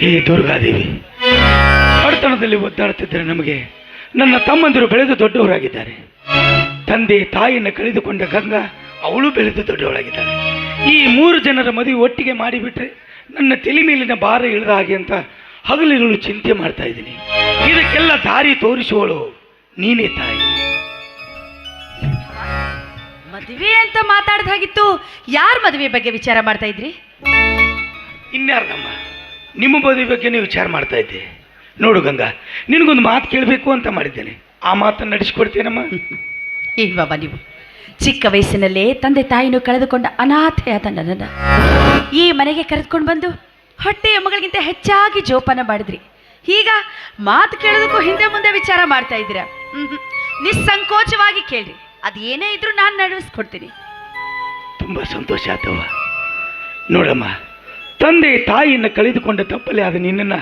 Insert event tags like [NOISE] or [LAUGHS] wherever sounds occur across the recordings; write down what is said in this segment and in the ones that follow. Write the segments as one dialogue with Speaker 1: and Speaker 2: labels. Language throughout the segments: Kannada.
Speaker 1: ಹೇ ದುರ್ಗಾದೇವಿ ಬಡತನದಲ್ಲಿ ಒದ್ದಾಡುತ್ತಿದ್ದರೆ ನಮಗೆ ನನ್ನ ತಮ್ಮಂದಿರು ಬೆಳೆದು ದೊಡ್ಡವರಾಗಿದ್ದಾರೆ. ತಂದೆ ತಾಯಿಯನ್ನು ಕಳೆದುಕೊಂಡ ಗಂಗಾ ಅವಳು ಬೆಳೆದು ದೊಡ್ಡವಳಾಗಿದ್ದಾಳೆ. ಈ ಮೂರು ಜನರ ಮದುವೆ ಒಟ್ಟಿಗೆ ಮಾಡಿಬಿಟ್ರೆ ನನ್ನ ತಲೆ ಮೇಲಿನ ಭಾರ ಇಳಿದ ಹಾಗೆ ಅಂತ ಹಗಲಿರುಳು ಚಿಂತೆ ಮಾಡ್ತಾ ಇದ್ದೀನಿ. ಇದಕ್ಕೆಲ್ಲ ದಾರಿ ತೋರಿಸುವಳು ನೀನೇ ತಾಯಿ.
Speaker 2: ಮದುವೆ ಅಂತ ಮಾತಾಡ್ದಾಗಿತ್ತು ಯಾರ ಮದುವೆ ಬಗ್ಗೆ ವಿಚಾರ ಮಾಡ್ತಾ ಇದ್ರಿ?
Speaker 1: ಇನ್ಯಾರ್ದಮ್ಮ ನಿಮ್ಮ ಮದುವೆ ಬಗ್ಗೆ ನೀವು ವಿಚಾರ ಮಾಡ್ತಾ ಇದ್ದೆ. ನೋಡು ಗಂಗಾ ನಿನಗೊಂದು ಮಾತು ಕೇಳಬೇಕು ಅಂತ ಮಾಡಿದ್ದೇನೆ. ಆ ಮಾತನ್ನು ಈಗ [LAUGHS]
Speaker 2: ಬಾಬಾ ನೀವು? ಚಿಕ್ಕ ವಯಸ್ಸಿನಲ್ಲೇ ತಂದೆ ತಾಯಿನೂ ಕಳೆದುಕೊಂಡ ಅನಾಥೆಯಾದ ನನ್ನನ್ನು ಈ ಮನೆಗೆ ಕರೆದುಕೊಂಡು ಬಂದು ಹೊಟ್ಟೆಯ ಮಗಳಿಗಿಂತ ಹೆಚ್ಚಾಗಿ ಜೋಪಾನ ಮಾಡಿದ್ರಿ. ಈಗ ಮಾತು ಕೇಳೋದಕ್ಕೂ ಹಿಂದೆ ಮುಂದೆ ವಿಚಾರ ಮಾಡ್ತಾ ಇದ್ದೀರಾ. ನಿಸ್ಸಂಕೋಚವಾಗಿ ಕೇಳ್ರಿ. ಅದೇನೇ ಇದ್ರೂ ನಾನು ನಡೆಸ್ಕೊಡ್ತೀನಿ.
Speaker 1: ತುಂಬ ಸಂತೋಷ ಆತವ ನೋಡಮ್ಮ ತಂದೆ ತಾಯಿಯನ್ನು ಕಳೆದುಕೊಂಡ ತಪ್ಪಲೆ ಆದ ನಿನ್ನನ್ನು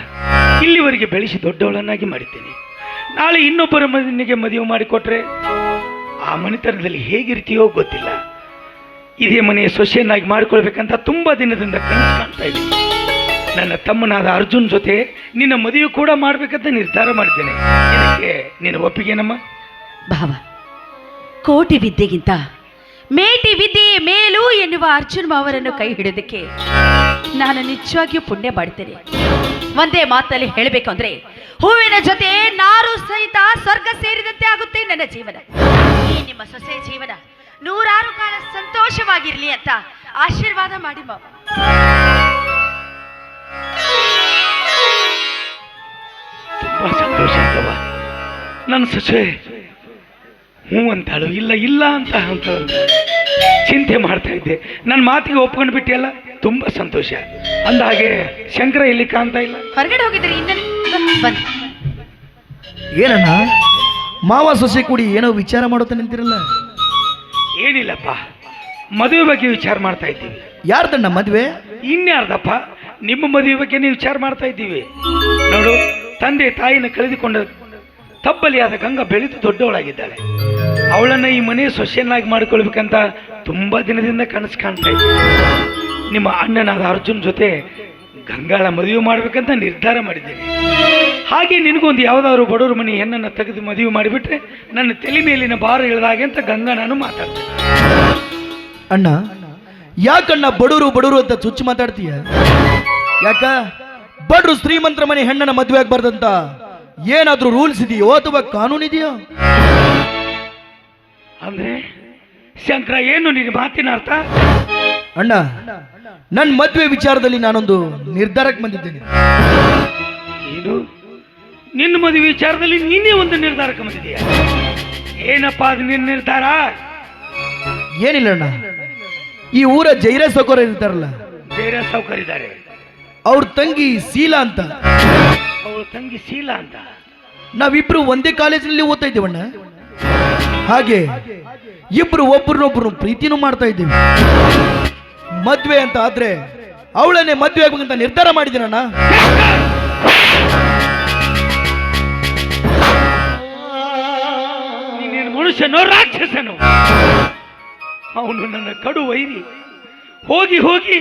Speaker 1: ಇಲ್ಲಿವರೆಗೆ ಬೆಳೆಸಿ ದೊಡ್ಡವಳನ್ನಾಗಿ ಮಾಡಿದ್ದೇನೆ. ನಾಳೆ ಇನ್ನೊಬ್ಬರ ಮನೆಗೆ ಮದುವೆ ಮಾಡಿಕೊಟ್ರೆ ಆ ಮನೆತನದಲ್ಲಿ ಹೇಗಿರ್ತೀಯೋ ಗೊತ್ತಿಲ್ಲ. ಇದೇ ಮನೆಯ ಸೊಸೆಯನ್ನಾಗಿ ಮಾಡಿಕೊಳ್ಬೇಕಂತ ತುಂಬ ದಿನದಿಂದ ಕನಸು ಕಾಣ್ತಾ ಇದ್ದೀನಿ ನನ್ನ ತಮ್ಮನಾದ ಅರ್ಜುನ್ ಜೊತೆ ನಿನ್ನ ಮದುವೆ ಕೂಡ ಮಾಡಬೇಕಂತ ನಿರ್ಧಾರ ಮಾಡಿದ್ದೇನೆ. ಇದಕ್ಕೆ ನಿನ್ನ ಒಪ್ಪಿಗೆನಮ್ಮ
Speaker 2: ಭಾವ, ಕೋಟಿ ವಿದ್ಯೆಗಿಂತ ಮೇಟಿ ವಿದ್ಯೆಯೇ ಮೇಲು ಎನ್ನುವ ಅರ್ಜುನ್ ಮಾವರನ್ನು ಕೈ ಹಿಡಿಯೋದಕ್ಕೆ ನಾನು ನಿಜವಾಗಿಯೂ ಪುಣ್ಯ ಮಾಡ್ತೇನೆ. ಒಂದೇ ಮಾತಲ್ಲಿ ಹೇಳಬೇಕು ಅಂದ್ರೆ ಹೂವಿನ ಜೊತೆ ನಾರು ಸಹಿತ ಸ್ವರ್ಗ ಸೇರಿದಂತೆ ಆಗುತ್ತೆ ನನ್ನ ಜೀವನ. ಈ ನಿಮ್ಮ ಸೊಸೆ ಜೀವನ ನೂರಾರು ಕಾಲ ಸಂತೋಷವಾಗಿರ್ಲಿ ಅಂತ ಆಶೀರ್ವಾದ ಮಾಡಿ ಮಾವ.
Speaker 1: ತುಂಬಾ ಸಂತೋಷ ನನ್ನ ಸೊಸೆ ಹ್ಞೂ ಅಂತಾಳು, ಇಲ್ಲ ಇಲ್ಲ ಅಂತ ಅಂತ ಚಿಂತೆ ಮಾಡ್ತಾ ಇದ್ದೆ. ನನ್ನ ಮಾತಿಗೆ ಒಪ್ಕೊಂಡು ಬಿಟ್ಟಿಯಲ್ಲ ತುಂಬ ಸಂತೋಷ ಅಂದ ಹಾಗೆ ಶಂಕರ ಇಲ್ಲಿ ಕಾಣ್ತಾ ಇಲ್ಲ.
Speaker 2: ಹೊರಗಡೆ ಹೋಗಿದ್ರಿ ಇನ್ನೇನು ಬನ್ನಿ.
Speaker 3: ಏನಣ್ಣ? ಮಾವ ಸೊಸೆ ಕೂಡಿ ಏನೋ ವಿಚಾರ ಮಾಡುತ್ತಾ ನಿಂತಿರಲ್ಲ?
Speaker 1: ಏನಿಲ್ಲಪ್ಪ. ಮದುವೆ ಬಗ್ಗೆ ವಿಚಾರ ಮಾಡ್ತಾ ಇದ್ದೀವಿ.
Speaker 3: ಯಾರ್ದಣ್ಣ ಮದುವೆ?
Speaker 1: ಇನ್ಯಾರ್ದಪ್ಪ? ನಿಮ್ಮ ಮದುವೆ ಬಗ್ಗೆ ನೀವು ವಿಚಾರ ಮಾಡ್ತಾ ಇದ್ದೀವಿ. ನೋಡು ತಂದೆ ತಾಯಿನ ಕಳೆದುಕೊಂಡ ತಬ್ಬಲಿಯಾದ ಗಂಗಾ ಬೆಳೆದು ದೊಡ್ಡವಳಾಗಿದ್ದಾಳೆ. ಅವಳನ್ನ ಈ ಮನೆ ಸೊಸೆಯನ್ನಾಗಿ ಮಾಡಿಕೊಳ್ಬೇಕಂತ ತುಂಬಾ ದಿನದಿಂದ ಕನಸು ಕಾಣ್ತಾ ಇದ್ದೆ ನಿಮ್ಮ ಅಣ್ಣನಾದ ಅರ್ಜುನ್ ಜೊತೆ ಗಂಗಾಳ ಮದುವೆ ಮಾಡ್ಬೇಕಂತ ನಿರ್ಧಾರ ಮಾಡಿದ್ದೇನೆ. ಹಾಗೆ ನಿನಗೊಂದು ಯಾವುದಾದ್ರು ಬಡವ್ರ ಮನೆ ಹೆಣ್ಣನ್ನು ತೆಗೆದು ಮದುವೆ ಮಾಡಿಬಿಟ್ರೆ ನನ್ನ ತಲೆ ಮೇಲಿನ ಭಾರ ಇಳಿದಾಗೆ ಅಂತ ಗಂಗಾ ನಾನು ಮಾತಾಡ್ತೇನೆ.
Speaker 3: ಅಣ್ಣ ಯಾಕಣ್ಣ ಬಡವರು ಬಡವರು ಅಂತ ಚುಚ್ಚು ಮಾತಾಡ್ತೀಯ? ಯಾಕ? ಬಡ್ರು ಶ್ರೀಮಂತರ ಮನೆ ಹೆಣ್ಣನ ಮದುವೆ ಆಗ್ಬಾರ್ದಂತ ಏನಾದ್ರೂ ರೂಲ್ಸ್ ಇದೆಯೋ ಅಥವಾ ಕಾನೂನು ಇದೆಯೋ?
Speaker 1: ಅಂದ್ರೆ ಶಂಕರ ಏನು ನಿನ್ನ ಮಾತಿನ ಅರ್ಥ?
Speaker 3: ಅಣ್ಣ ನನ್ನ ಮದುವೆ ವಿಚಾರದಲ್ಲಿ ನಾನೊಂದು ನಿರ್ಧಾರಕ್ಕೆ ಬಂದಿದ್ದೇನೆ.
Speaker 1: ಏನು? ನಿನ್ನ ಮದುವೆ ವಿಚಾರದಲ್ಲಿ ನೀನೇ ಒಂದು ನಿರ್ಧಾರಕ್ಕೆ ಬಂದಿದೀಯ ಏನಪ್ಪ ಅದು ನಿನ್ನ ನಿರ್ಧಾರ?
Speaker 3: ಏನಿಲ್ಲ ಅಣ್ಣ. ಈ ಊರ ಜೈರ ಸೌಕರ್ಯ ಇರ್ತಾರಲ್ಲ.
Speaker 1: ಜೈರ ಸೌಕರ್ಯ ಇದ್ದಾರೆ.
Speaker 3: ಅವ್ರ ತಂಗಿ ಶೀಲಾ ಅಂತ.
Speaker 1: ಅವ್ರ ತಂಗಿ ಶೀಲಾ ಅಂತ.
Speaker 3: ನಾವಿಬ್ರು ಒಂದೇ ಕಾಲೇಜಿನಲ್ಲಿ ಓದ್ತಾ ಇದ್ದೀವಣ್ಣ ಹಾಗೆ ಇಬ್ರು ಒಬ್ರನ್ನೊಬ್ರು ಪ್ರೀತಿನೂ ಮಾಡ್ತಾ ಇದ್ದೀವಿ. ಮದ್ವೆ ಅಂತ ಆದ್ರೆ ಅವಳನ್ನೇ ಮದ್ವೆ ಅಂತ ನಿರ್ಧಾರ ಮಾಡಿದ್ದೀನಣ್ಣ
Speaker 1: ನೀನೇನು ಮನುಷ್ಯನೋ ರಾಕ್ಷಸನೋ? ಅವನು ನನ್ನ ಕಡು ವೈರಿ. ಹೋಗಿ ಹೋಗಿ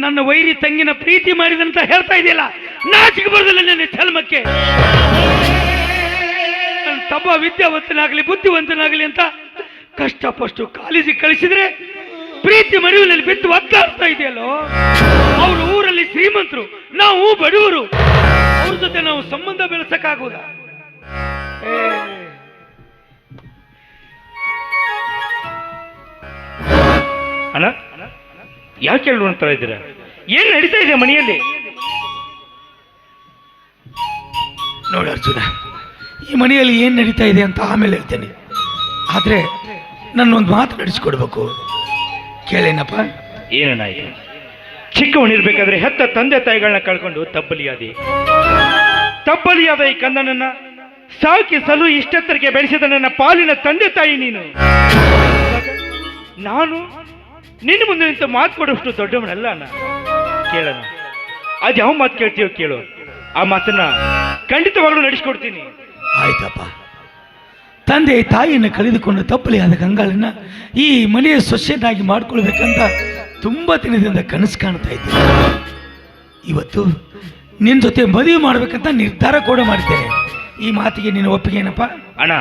Speaker 1: ನನ್ನ ವೈರಿ ತಂಗಿನ ಪ್ರೀತಿ ಮಾಡಿದಂತ ಹೇಳ್ತಾ ಇದೆಯಲ್ಲ, ನಾಚಿಕೆ ಬರೋದಿಲ್ಲ ನನ್ನ ಚರ್ಮಕ್ಕೆ ನನ್ನ ವಿದ್ಯಾವಂತನಾಗಲಿ ಬುದ್ಧಿವಂತನಾಗಲಿ ಅಂತ ಕಷ್ಟಪಷ್ಟು ಕಾಲೇಜಿಗೆ ಕಳಿಸಿದ್ರೆ ಪ್ರೀತಿ ಮರಿವಿನಲ್ಲಿ ಬಿದ್ದು ಒದ್ದಾಡ್ತಾ ಇದೆಯಲ್ಲೋ? ಅವರು ಊರಲ್ಲಿ ಶ್ರೀಮಂತರು, ನಾವು ಬಡವರು. ಅವ್ರ ಜೊತೆ ನಾವು ಸಂಬಂಧ ಬೆಳೆಸಕ್ಕಾಗೋದ?
Speaker 4: ಅಣ್ಣ, ಯಾಕೆ ಹೇಳುವಂತ ಇದ್ದೀರ ಏನ್ ನಡೀತಾ ಇದೆ ಮನೆಯಲ್ಲಿ?
Speaker 1: ನೋಡಿ ಅರ್ಜುನ, ಈ ಮನೆಯಲ್ಲಿ ಏನು ನಡೀತಾ ಇದೆ ಅಂತ ಆಮೇಲೆ ಹೇಳ್ತೇನೆ. ಆದರೆ ನನ್ನೊಂದು ಮಾತು ನಡೆಸ್ಕೊಡ್ಬೇಕು. ಕೇಳೇನಪ್ಪ?
Speaker 4: ಇದು ಚಿಕ್ಕವನಿರ್ಬೇಕಾದ್ರೆ ಹೆತ್ತ ತಂದೆ ತಾಯಿಗಳನ್ನ ಕಳ್ಕೊಂಡು ತಬ್ಬಲಿಯಾದಿ. ತಬ್ಬಲಿಯಾದ ಈ ಕಂದನನ್ನ ಸಾಕಿ ಸಲು ಇಷ್ಟೆತ್ತರಿಗೆ ಬೆಳೆಸಿದ ನನ್ನ ಪಾಲಿನ ತಂದೆ ತಾಯಿ ನೀನು. ನಾನು ನಿನ್ನ ಮುಂದೆ ನಿಂತು ಮಾತು ಕೊಡುವಷ್ಟು ದೊಡ್ಡವನಲ್ಲ ಅಣ್ಣ. ಕೇಳೋಣ ಅದು ಯಾವ ಮಾತು ಕೇಳ್ತೀಯೋ ಕೇಳು. ಆ ಮಾತನ್ನ ಖಂಡಿತವಾಗ್ಲೂ ನಡೆಸ್ಕೊಡ್ತೀನಿ.
Speaker 1: ಆಯ್ತಪ್ಪ. ತಂದೆ ತಾಯಿಯನ್ನು ಕಳೆದುಕೊಂಡು ತಪ್ಪಲಿ ಆದ ಗಂಗಾಳನ್ನ ಈ ಮನೆಯ ಸೊಸೆಯನ್ನಾಗಿ ಮಾಡ್ಕೊಳ್ಬೇಕಂತ ತುಂಬ ದಿನದಿಂದ ಕನಸು ಕಾಣ್ತಾ ಇದ್ದೆ ಇವತ್ತು ನಿನ್ನ ಜೊತೆ ಮದುವೆ ಮಾಡ್ಬೇಕಂತ ನಿರ್ಧಾರ ಕೂಡ ಮಾಡ್ತೇನೆ ಈ ಮಾತಿಗೆ ನಿನ್ನ ಒಪ್ಪಿಗೆ ಏನಪ್ಪ?
Speaker 4: ಅಣ್ಣ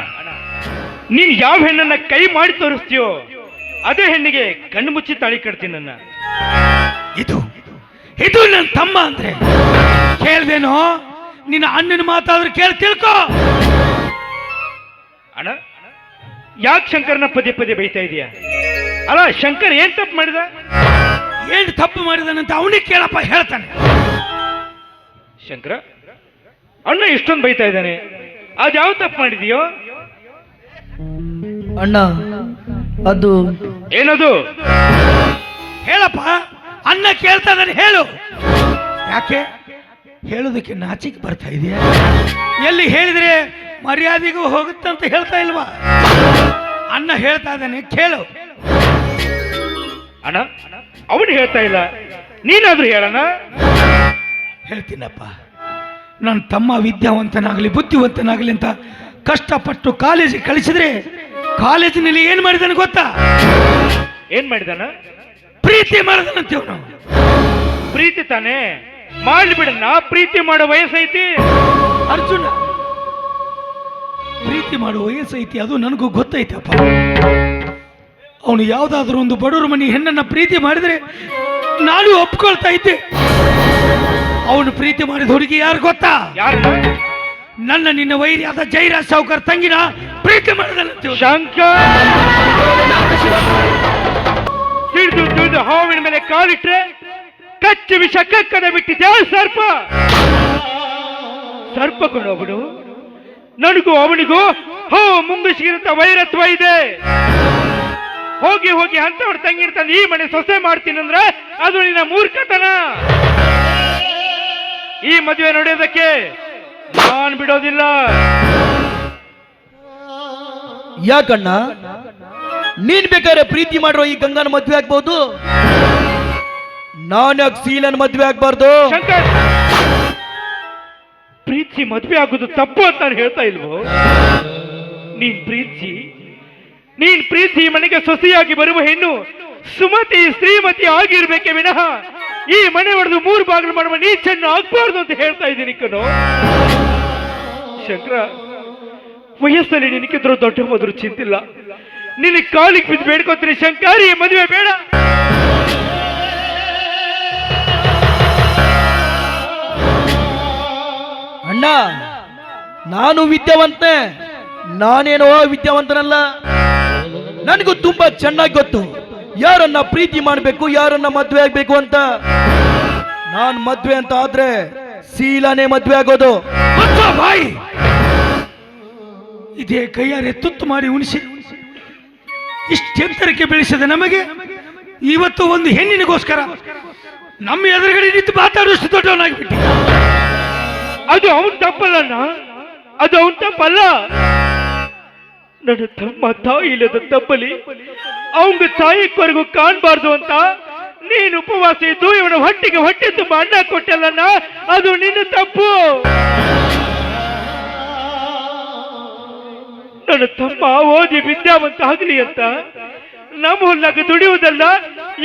Speaker 4: ನೀನ್ ಯಾವ ಹೆಣ್ಣನ್ನ ಕೈ ಮಾಡಿ ತೋರಿಸ್ತೀಯೋ ಅದೇ ಹೆಣ್ಣಿಗೆ ಕಣ್ಣು ಮುಚ್ಚಿ ತಾಳಿ ಕಟ್ತೀನಿ ನನ್ನ.
Speaker 1: ಇದು ಇದು ನನ್ನ ತಮ್ಮ ಅಂದ್ರೆ. ಕೇಳ್ದೇನೋ? ನಿನ್ನ ಅಣ್ಣನ ಮಾತಾದ್ರೆ ಕೇಳಿ ತಿಳ್ಕೊ.
Speaker 4: ಅಣ್ಣ ಯಾಕೆ ಶಂಕರನ ಪದೇ ಪದೇ ಬೈತಾ ಇದೀಯ? ಅಲ್ಲ ಶಂಕರ್ ಏನ್ ತಪ್ಪು ಮಾಡಿದ?
Speaker 1: ಏನು ತಪ್ಪು ಮಾಡಿದಾನಂತ ಅವನಿಗೆ ಕೇಳಪ್ಪ ಹೇಳ್ತಾನೆ.
Speaker 4: ಶಂಕರ ಅಣ್ಣ ಇಷ್ಟೊಂದು ಬೈತಾ ಇದ್ದಾನೆ. ಅದು ಯಾವ ತಪ್ಪು ಮಾಡಿದೀಯೋ?
Speaker 3: ಅಣ್ಣ ಅದು
Speaker 4: ಏನದು?
Speaker 1: ಹೇಳಪ್ಪ ಅಣ್ಣ ಕೇಳ್ತಾನೆ ಇದ್ದಾನೆ ಹೇಳು. ಯಾಕೆ? ಹೇಳೋದಕ್ಕೆ ನಾಚಿಕೆ ಬರ್ತಾ ಇದೆಯಾ? ಎಲ್ಲಿ ಹೇಳಿದ್ರೆ ಮರ್ಯಾದೆಗೂ ಅಂತ ಹೇಳ್ತಾ ಇಲ್ವಾ? ಅಣ್ಣ ಹೇಳ್ತಾ ಇದ್ದಾನೆ ಕೇಳು.
Speaker 4: ಅಣ್ಣ ಅವನು ಹೇಳ್ತಾ ಇಲ್ಲ. ನೀನಾದ್ರೂ ಹೇಳಣ
Speaker 1: ಹೇಳ್ತೀನಪ್ಪ. ನನ್ನ ತಮ್ಮ ವಿದ್ಯಾವಂತನಾಗಲಿ ಬುದ್ಧಿವಂತನಾಗಲಿ ಅಂತ ಕಷ್ಟಪಟ್ಟು ಕಾಲೇಜಿಗೆ ಕಳಿಸಿದ್ರೆ ಕಾಲೇಜಿನಲ್ಲಿ ಏನು ಮಾಡಿದಾನೆ ಗೊತ್ತಾ?
Speaker 4: ಏನ್ ಮಾಡಿದಾನ?
Speaker 1: ಪ್ರೀತಿ ಮಾಡಿದಾನಂತೆ ಅವನು
Speaker 4: ಪ್ರೀತಿ ತಾನೇ? ಮಾಡ್ಬಿಡಣ್ಣ ಪ್ರೀತಿ ಮಾಡೋ ವಯಸ್ಸೈತಿ.
Speaker 1: ಅರ್ಜುನ ಪ್ರೀತಿ ಮಾಡುವ ವಯಸ್ಸೈತಿ ಅದು ನನಗೂ ಗೊತ್ತೈತಪ್ಪ. ಅವನು ಯಾವುದಾದ್ರೂ ಒಂದು ಬಡವರ ಮನೆ ಹೆಣ್ಣನ್ನ ಪ್ರೀತಿ ಮಾಡಿದ್ರೆ ನಾನು ಒಪ್ಕೊಳ್ತಾ ಇದ್ದೆ. ಅವನು ಪ್ರೀತಿ ಮಾಡಿದ ಹುಡುಗಿ ಯಾರು ಗೊತ್ತಾ?
Speaker 4: ಯಾರು?
Speaker 1: ನನ್ನ ನಿನ್ನ ವೈರಿಯಾದ ಜೈರಾಜ್ ಸಾವುಕರ್ ತಂಗಿನ ಪ್ರೀತಿ ಮಾಡಿದನಂತೆ.
Speaker 4: ಶಂಕರ್! ಹಾವಿನ ಮೇಲೆ ಕಾಲಿಟ್ರೆ ಕಚ್ಚಿ ವಿಷ ಕಕ್ಕದ ಬಿಟ್ಟಿದ್ದೆ ಸರ್ಪ? ಸರ್ಪ ಅವನು ನನಗೂ ಅವನಿಗೂ ಹೋ ಮುಂಗುಸಿಗಿರಂತ ವೈರತ್ವ ಇದೆ. ಹೋಗಿ ಹೋಗಿ ಅಂತವ್ರ ತಂಗಿರ್ತಾನೆ ಈ ಮನೆ ಸೊಸೆ ಮಾಡ್ತೀನಂದ್ರೆ ಅದು ನಿನ್ನ ಮೂರ್ಖತನ. ಈ ಮದುವೆ ನಡೆಯೋದಕ್ಕೆ ನಾನ್ ಬಿಡೋದಿಲ್ಲ.
Speaker 3: ಯಾಕಣ್ಣ? ನೀನ್ ಬೇಕಾದ್ರೆ ಪ್ರೀತಿ ಮಾಡಿರೋ ಈ ಗಂಗನ ಮದ್ವೆ ಆಗ್ಬಹುದು ನಾನು ಯಾಕೆ ಸೀಲನ್ ಮದ್ವೆ ಆಗ್ಬಾರ್ದು?
Speaker 4: ಶಂಕರ್ ಪ್ರೀತಿ ಮದುವೆ ಆಗೋದು ತಪ್ಪು ಅಂತ ನಾನು ಹೇಳ್ತಾ ಇಲ್ವೋ? ನೀನ್ ಪ್ರೀತಿ ನೀನ್ ಪ್ರೀತಿ ಮನೆಗೆ ಸೊಸೆಯಾಗಿ ಬರುವ ಹೆಣ್ಣು ಸುಮತಿ, ಶ್ರೀಮತಿ ಆಗಿರ್ಬೇಕೆ ವಿನಃ ಈ ಮನೆ ಒಡೆದು ಮೂರು ಬಾಗಿಲು ಮಾಡುವ ನೀಚನ್ನು ಆಗ್ಬಾರ್ದು ಅಂತ ಹೇಳ್ತಾ ಇದ್ದೀನಿ ಕಣೋ. ಶಂಕರ, ವಯಸ್ಸಲ್ಲಿ ನಿನಗಿದ್ರು ದೊಡ್ಡ ಮೊದಲು ಚಿಂತಿಲ್ಲ. ನಿನ್ನ ಕಾಲಿಗೆ ಬಿದ್ದು ಬೇಡ್ಕೋತೀನಿ ಶಂಕರಿ ಮದುವೆ ಬೇಡ.
Speaker 3: ಅಣ್ಣ, ನಾನು ವಿದ್ಯಾವಂತ, ನಾನೇನೋ ವಿದ್ಯಾವಂತನಲ್ಲ. ನನಗೂ ತುಂಬಾ ಚೆನ್ನಾಗಿ ಗೊತ್ತು. ಯಾರನ್ನ ಪ್ರೀತಿ ಮಾಡಬೇಕು, ಯಾರನ್ನ ಮದ್ವೆ ಆಗ್ಬೇಕು ಅಂತ. ನಾನ್ ಮದ್ವೆ ಅಂತ ಆದ್ರೆ ಸೀಲಾನೇ ಮದ್ವೆ ಆಗೋದು.
Speaker 1: ಬಾಯಿ! ಇದೇ ಕೈಯಾರೆ ತುತ್ತು ಮಾಡಿ ಉಣಿಸಿ. ಇಷ್ಟೆಂತರಕ್ಕೆ ಬೆಳೆಸಿದೆ ನಮಗೆ. ಇವತ್ತು ಒಂದು ಹೆಣ್ಣಿನಗೋಸ್ಕರ. ನಮ್ಮ ಎದುರುಗಡೆ ನಿಂತು ಮಾತಾಡುವಷ್ಟು ದೊಡ್ಡವನಾಗಿಬಿಟ್ಟು
Speaker 4: ಅದು ಅವನ್ ತಪ್ಪಲ್ಲಣ್ಣ. ಅದು ಅವನ್ ತಪ್ಪಲ್ಲ. ನನ್ನ ತಮ್ಮ ತಾಯಿ ಇಲ್ಲದ ತಪ್ಪಲಿ ಅವಂಗ ತಾಯಿ ಕೊರಗು ಕಾಣಬಾರ್ದು ಅಂತ ನೀನು ಉಪವಾಸ ಇದ್ದು ಇವನ ಹೊಟ್ಟೆಗೆ ಹೊಟ್ಟೆ ತುಂಬ ಅಣ್ಣ ಕೊಟ್ಟಲ್ಲಣ್ಣ. ಅದು ನಿನ್ನ ತಪ್ಪು. ನನ್ನ ತಮ್ಮ ಓದಿ ವಿದ್ಯಾವಂತ ಆಗಲಿ ಅಂತ ನಮ್ಮ ಹೊಲ್ದಾಗ ದುಡಿಯುವುದಲ್ಲ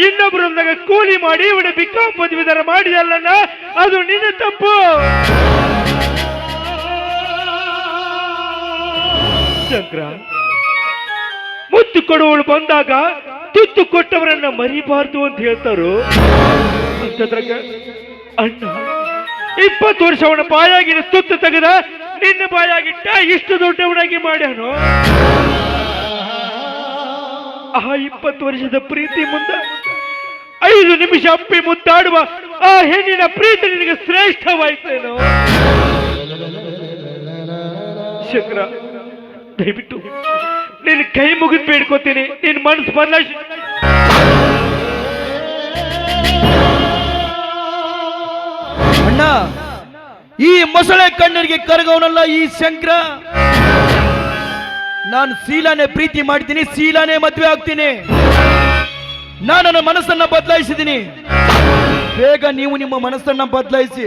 Speaker 4: ಇನ್ನೊಬ್ಬರ ಹೊಲ್ದಾಗ ಕೂಲಿ ಮಾಡಿ ಇವನ ಬಿಕಾಂ ಪದವಿದಾರ ಮಾಡಿದಲ್ಲಣ್ಣ. ಅದು ನಿನ್ನ ತಪ್ಪು. ಶಂಕರ ಮುತ್ತು ಕೊಡುವಳು ಬಂದಾಗ ತುತ್ತು ಕೊಟ್ಟವರನ್ನ ಮರಿಬಾರ್ದು ಅಂತ ಹೇಳ್ತಾರು? ಅಣ್ಣ, ಇಪ್ಪತ್ತು ವರ್ಷ ಅವನ ಬಾಯಾಗಿನ ತುತ್ತು ತೆಗೆದ ನಿನ್ನ ಬಾಯಾಗಿಟ್ಟ ಇಷ್ಟು ದೊಡ್ಡವನಾಗಿ ಮಾಡ್ಯಾನು? ಆ ಇಪ್ಪತ್ತು ವರ್ಷದ ಪ್ರೀತಿ ಮುಂದ ಐದು ನಿಮಿಷ ಅಪ್ಪಿ ಮುದ್ದಾಡುವ ಆ ಹೆಣ್ಣಿನ ಪ್ರೀತಿ ನಿನಗೆ ಶ್ರೇಷ್ಠವಾಯ್ತೇನೋ? ಶಂಕರ ದಯವಿಟ್ಟು ನಿನ್ನ ಕೈ ಮುಗಿದು ಬೇಡ್ಕೋತೀನಿ, ನಿನ್ನ ಮನಸ್ಸು ಬದಲಾಯಿಸಿ
Speaker 3: ಅಣ್ಣ, ಈ ಮೊಸಳೆ ಕಣ್ಣರಿಗೆ ಕರಗವನಲ್ಲ ಈ ಶಂಕರ? ನಾನು ಶೀಲಾನೇ ಪ್ರೀತಿ ಮಾಡ್ತೀನಿ ಶೀಲಾನೇ ಮದ್ವೆ ಆಗ್ತೀನಿ. ನಾನು ನನ್ನ ಮನಸ್ಸನ್ನ ಬದಲಾಯಿಸಿದ್ದೀನಿ. ಬೇಗ ನೀವು ನಿಮ್ಮ ಮನಸ್ಸನ್ನ ಬದಲಾಯಿಸಿ.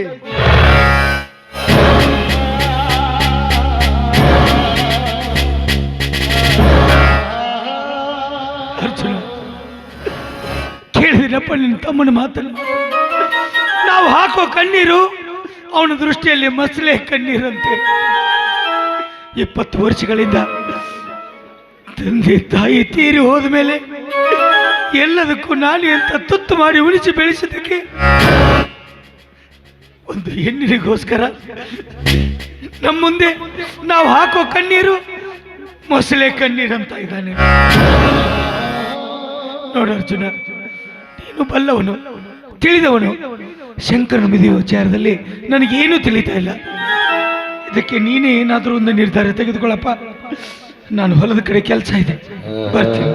Speaker 1: ಕೇಳಿದಿರಪ್ಪ ನಿನ್ನ ತಮ್ಮನ ಮಾತನ್ನು. ನಾವು ಹಾಕೋ ಕಣ್ಣೀರು ಅವನ ದೃಷ್ಟಿಯಲ್ಲಿ ಮಸಲೆ ಕಣ್ಣೀರಂತೆ. ಇಪ್ಪತ್ತು ವರ್ಷಗಳಿಂದ ತಂದೆ ತಾಯಿ ತೀರಿ ಹೋದ ಮೇಲೆ ಎಲ್ಲದಕ್ಕೂ ನಾನು ಅಂತ ತುತ್ತು ಮಾಡಿ ಉಳಿಸಿ ಬೆಳೆಸಿದ್ದಕ್ಕೆ ಒಂದು ಹೆಣ್ಣಿನಿಗೋಸ್ಕರ ನಮ್ಮ ಮುಂದೆ ನಾವು ಹಾಕೋ ಕಣ್ಣೀರು ಮೊಸಳೆ ಕಣ್ಣೀರಂತ ಇದ್ದಾನೆ. ನೋಡು ಅರ್ಜುನ. ನೀನು ಬಲ್ಲವನು, ತಿಳಿದವನು. ಶಂಕರನ ಮಿದಿಯ ವಿಚಾರದಲ್ಲಿ ನನಗೇನು ತಿಳಿತಾ ಇಲ್ಲ. ಇದಕ್ಕೆ ನೀನೇ ಏನಾದರೂ ಒಂದು ನಿರ್ಧಾರ ತೆಗೆದುಕೊಳ್ಳಪ್ಪ. ನಾನು ಹೊಲದ ಕಡೆ ಕೆಲಸ ಇದೆ. ಬರ್ತೀನಿ.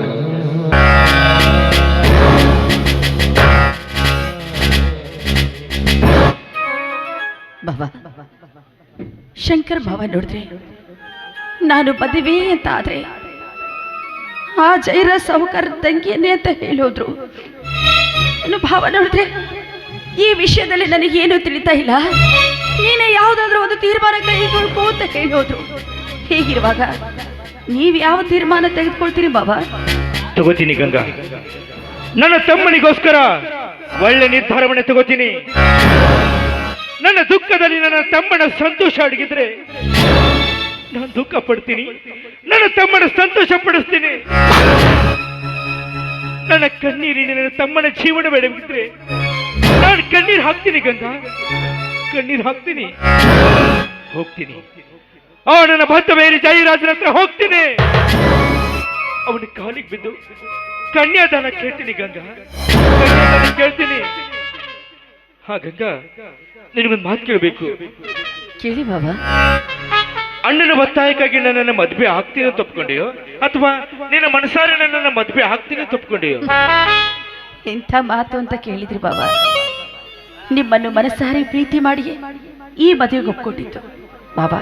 Speaker 2: ಬಾಬಾ ಶಂಕರ್ ಭಾವ ನೋಡಿದ್ರೆ ನಾನು ಮದುವೆ ಅಂತ ಆದ್ರೆ ಆ ಜೈರ ಸಾಹುಕಾರ ತಂಗಿಯನ್ನೇ ಅಂತ ಹೇಳೋದ್ರು. ಇನ್ನು ಭಾವ ನೋಡಿದ್ರೆ ಈ ವಿಷಯದಲ್ಲಿ ನನಗೇನು ತಿಳಿತಾ ಇಲ್ಲ. ನೀನೇ ಯಾವುದಾದ್ರೂ ಒಂದು ತೀರ್ಮಾನ ಕೈಗೊಳ್ಕೋ ಅಂತ ಹೇಳೋದ್ರು ಹೀಗಿರುವಾಗ ನೀವು ಯಾವ ತೀರ್ಮಾನ ತೆಗೆದುಕೊಳ್ತೀರಿ ಬಾಬಾ?
Speaker 4: ತಗೋತೀನಿ ಗಂಗಾ. ನನ್ನ ತಮ್ಮನಿಗೋಸ್ಕರ ಒಳ್ಳೆ ನಿರ್ಧಾರವನ್ನು ತಗೋತೀನಿ. ನನ್ನ ದುಃಖದಲ್ಲಿ ನನ್ನ ತಮ್ಮನ ಸಂತೋಷ ಅಡಗಿದ್ರೆ ನಾನು ದುಃಖ ಪಡ್ತೀನಿ. ನನ್ನ ತಮ್ಮನ ಸಂತೋಷ ಪಡಿಸ್ತೀನಿ. ನನ್ನ ಕಣ್ಣೀರಿನ ನನ್ನ ತಮ್ಮನ ಜೀವನ ಬೆಳಗಿದ್ರೆ ನಾನು ಕಣ್ಣೀರು ಹಾಕ್ತೀನಿ ಗಂಗಾ. ಕಣ್ಣೀರು ಹಾಕ್ತೀನಿ. ಹೋಗ್ತೀನಿ. ಆ, ನನ್ನ ಭತ್ತ ಬೇರೆ ಜಯರಾಜನ ಹತ್ರ ಹೋಗ್ತೀನಿ. ಅವನ ಕಾಲಿಗೆ ಬಿದ್ದು ಕನ್ಯಾದಾನ ಕೇಳ್ತೀನಿ ಗಂಗಾ. ಕೇಳ್ತೀನಿ. ಹಾ ಗಂಗಾ, ನಿನಗೊಂದು ಮಾತು ಕೇಳಬೇಕು.
Speaker 2: ಕೇಳಿ ಬಾಬಾ.
Speaker 4: ಅಣ್ಣನ ಒತ್ತಾಯಕ್ಕಾಗಿ ನನ್ನನ್ನು ಮದ್ವೆ ಆಗ್ತೀನಿ ಅಂತ ಒಪ್ಕೊಂಡಿಯೋ? ಅಥವಾ ನಿನ್ನ ಮನಸಾರೆ ನನ್ನನ್ನು ಮದ್ವೆ ಆಗ್ತೀನಿ ತಪ್ಕೊಂಡಿಯೋ
Speaker 2: ಎಂಥ ಮಾತು ಅಂತ ಕೇಳಿದ್ರಿ ಬಾಬಾ ನಿಮ್ಮನ್ನು ಮನಸ್ಸಾರಿ ಪ್ರೀತಿ ಮಾಡಿಯೇ ಈ ಮದುವೆಗೆ ಒಪ್ಕೊಂಡಿದ್ದು. ಬಾಬಾ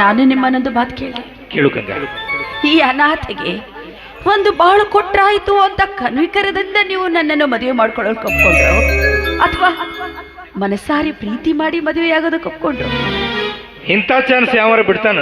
Speaker 2: ನಾನು ನಿಮ್ಮನ್ನೊಂದು ಮಾತು ಕೇಳಿ.
Speaker 4: ಕೇಳು ಗಂಗಾ.
Speaker 2: ಈ ಅನಾಥೆಗೆ ಒಂದು ಬಾಳು ಕೊಟ್ರಾಯ್ತು ಅಂತ ಕನ್ವಿಕರದಿಂದ ನೀವು ನನ್ನನ್ನು ಮದುವೆ ಮಾಡ್ಕೊಳ್ಳೋಕೆ ಒಪ್ಕೊಂಡ್ರು? ಅಥವಾ ಮನಸ್ಸಾರಿ ಪ್ರೀತಿ ಮಾಡಿ ಮದುವೆ ಆಗೋದಕ್ಕೆ ಒಪ್ಕೊಂಡ್ರು?
Speaker 4: ಇಂಥ ಚಾನ್ಸ್ ಯಾವ ಬಿಡ್ತಾನ